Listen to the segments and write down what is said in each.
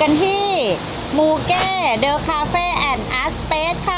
กันที่มูเก้เดอะคาเฟ่แอนด์อาร์ตสเปซค่ะ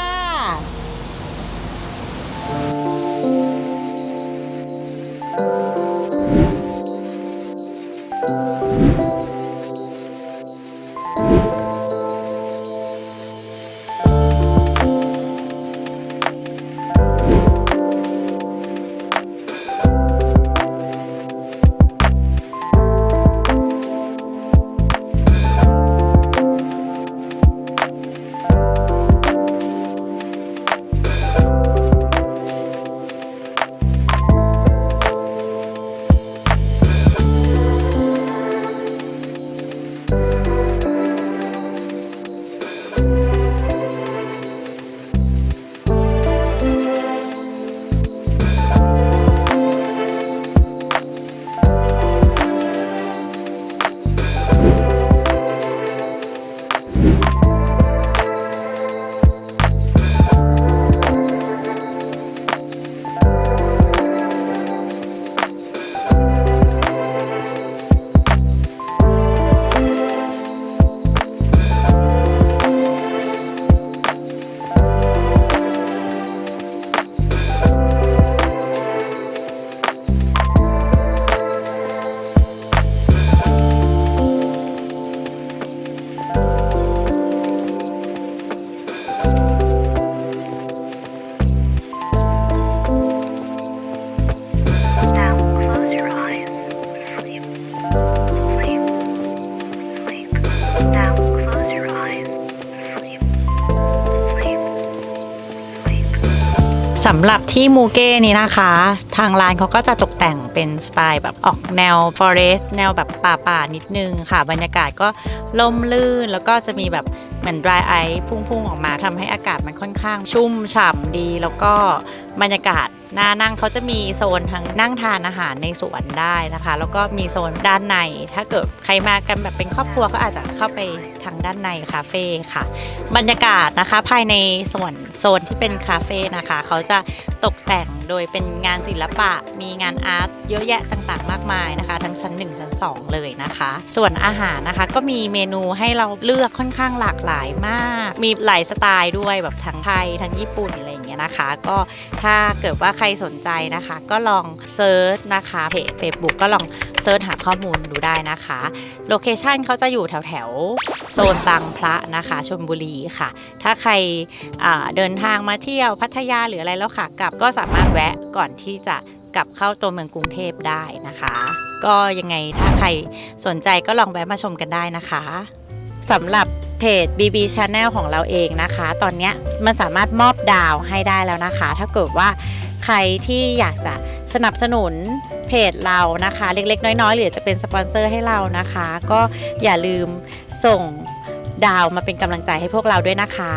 สำหรับที่มูเก้นี้นะคะ ทางร้านเขาก็จะตกแต่งเป็นสไตล์แบบออกแนวฟอเรสต์แนวแบบป่าป่านิดนึงค่ะ บรรยากาศก็ล่มลื่น แล้วก็จะมีแบบเหมือน dry ice พุ่งๆ ออกมาทำให้อากาศมันค่อนข้างชุ่มฉ่ำดี แล้วก็บรรยากาศ น่านั่งเขาจะมีโซนทั้งนั่งทานอาหารในสวนได้นะคะ แล้วก็มีโซนด้านใน ถ้าเกิดใครมากันแบบเป็นครอบครัวก็อาจจะเข้าไปทางด้านในคาเฟ่ค่ะ บรรยากาศนะคะภายในส่วนโซนที่เป็นคาเฟ่นะคะ เขาจะตกแต่ง โดยเป็นงานศิลปะ มีงานอาร์ตเยอะแยะต่างๆ มากมายนะคะ ทั้งชั้น 1 ชั้น 2 เลยนะคะ ส่วนอาหารนะคะก็มีเมนูให้เราเลือกค่อนข้างหลากหลายมาก มีหลายสไตล์ด้วยแบบทั้งไทยทั้งญี่ปุ่นอะไรอย่างเงี้ยนะคะ ก็ถ้าเกิดว่าใครสนใจนะคะ ก็ลองเซิร์ชนะคะเพจ Facebook ก็ลอง เซิร์ชหาข้อมูลดูได้นะคะ โลเคชันเขาจะอยู่แถวแถวๆโซนบางพระนะคะชลบุรีค่ะ ถ้าใครเดินทางมาเที่ยวพัทยาหรืออะไรแล้วค่ะกลับก็สามารถแวะก่อนที่จะกลับเข้าตัวเมืองกรุงเทพได้นะคะ ก็ยังไงถ้าใครสนใจก็ลองแวะมาชมกันได้นะคะสำหรับเพจ BB Channel ของเราเองนะคะ ตอนนี้มันสามารถมอบดาวให้ได้แล้วนะคะ ถ้าเกิดว่า ใครที่อยากจะสนับสนุนเพจเรานะคะ เล็กๆ น้อยๆ หรือจะเป็นสปอนเซอร์ให้เรานะคะ ก็อย่าลืมส่งดาวมาเป็นกำลังใจให้พวกเราด้วยนะคะ